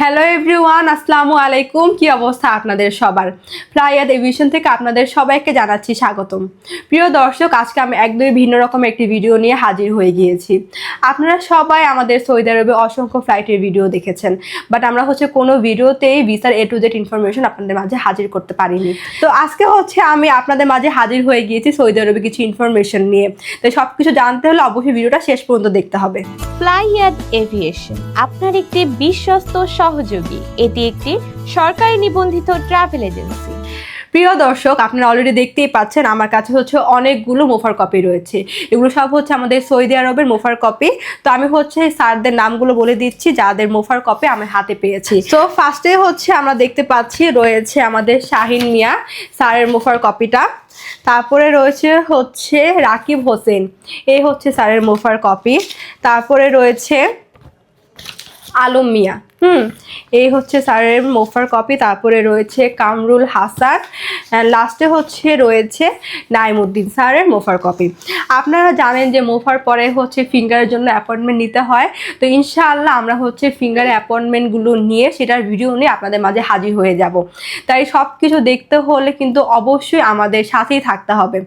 Hello everyone আসসালামু আলাইকুম। কি অবস্থা আপনাদের সবার? প্রায়াদ এভিশন থেকে আপনাদের সবাইকে জানাচ্ছি স্বাগতম। প্রিয় দর্শক, আজকে আমি একদমই ভিন্ন রকমের একটি ভিডিও নিয়ে হাজির হয়ে গিয়েছি। আপনারা সবাই আমাদের সৌদি আরবে অসংখ্য ফ্লাইটের ভিডিও দেখেছেন বাট আমরা হচ্ছে কোনো ভিডিওতেই ভিসার এ টু জেড ইনফরমেশন আপনাদের মাঝে হাজির করতে পারিনি। তো আজকে হচ্ছে আমি আপনাদের মাঝে হাজির হয়ে গিয়েছি সৌদি আরবে কিছু ইনফরমেশন নিয়ে। তো সব কিছু জানতে হলে অবশ্যই ভিডিওটা শেষ পর্যন্ত দেখতে হবে। ফ্লাইয়াদ এভিয়েশন আপনার একটি বিশ্বস্ত সহযোগী। এটি একটি সরকারি নিবন্ধিত ট্রাভেল এজেন্সি প্রিয় দর্শক, আপনারা অলরেডি দেখতেই পাচ্ছেন, আমার কাছে হচ্ছে অনেকগুলো মোফার কপি রয়েছে। এগুলো সব হচ্ছে আমাদের সৌদি আরবের মোফার কপি তো আমি হচ্ছে স্যারদের নামগুলো বলে দিচ্ছি, যাদের মোফার কপি আমি হাতে পেয়েছি। তো ফার্স্টে হচ্ছে আমরা দেখতে পাচ্ছি, রয়েছে আমাদের শাহিন মিয়া স্যারের মোফার কপিটা তারপরে রয়েছে হচ্ছে রাকিব হোসেন এই হচ্ছে স্যারের মোফার কপি তারপরে রয়েছে আলম মিয়া। হুম, এই হচ্ছে স্যারের মোফার কপি, তারপরে রয়েছে কামরুল হাসান লাস্টে হচ্ছে রয়েছে নাইমুদ্দিন স্যারের মোফার কপি। আপনারা জানেন যে মোফার পরে হচ্ছে ফিঙ্গারের জন্য অ্যাপয়েন্টমেন্ট নিতে হয়। তো ইনশাআল্লাহ আমরা হচ্ছে ফিঙ্গারের অ্যাপয়েন্টমেন্টগুলো নিয়ে সেটার ভিডিও নিয়ে আপনাদের মাঝে হাজির হয়ে যাব। তাই সব কিছু দেখতে হলে কিন্তু অবশ্যই আমাদের সাথেই থাকতে হবে।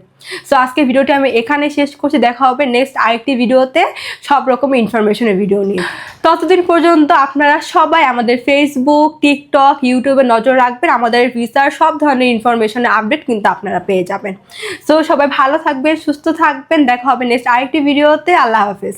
সো আজকে ভিডিওটি আমি এখানে শেষ করছি। দেখা হবে নেক্সট আরেকটি ভিডিওতে সব রকম ইনফরমেশনের ভিডিও নিয়ে। ততদিন পর্যন্ত আপনারা সবাই আমাদের ফেসবুক টিকটক ইউটিউবে নজর রাখবেন। আমাদের ভিসার সব ধরনের ইনফরমেশনের আপডেট কিন্তু আপনারা পেয়ে যাবেন। সো সবাই ভালো থাকবেন, সুস্থ থাকবেন। দেখা হবে নেক্সট আরেকটি ভিডিওতে আল্লাহ হাফেজ।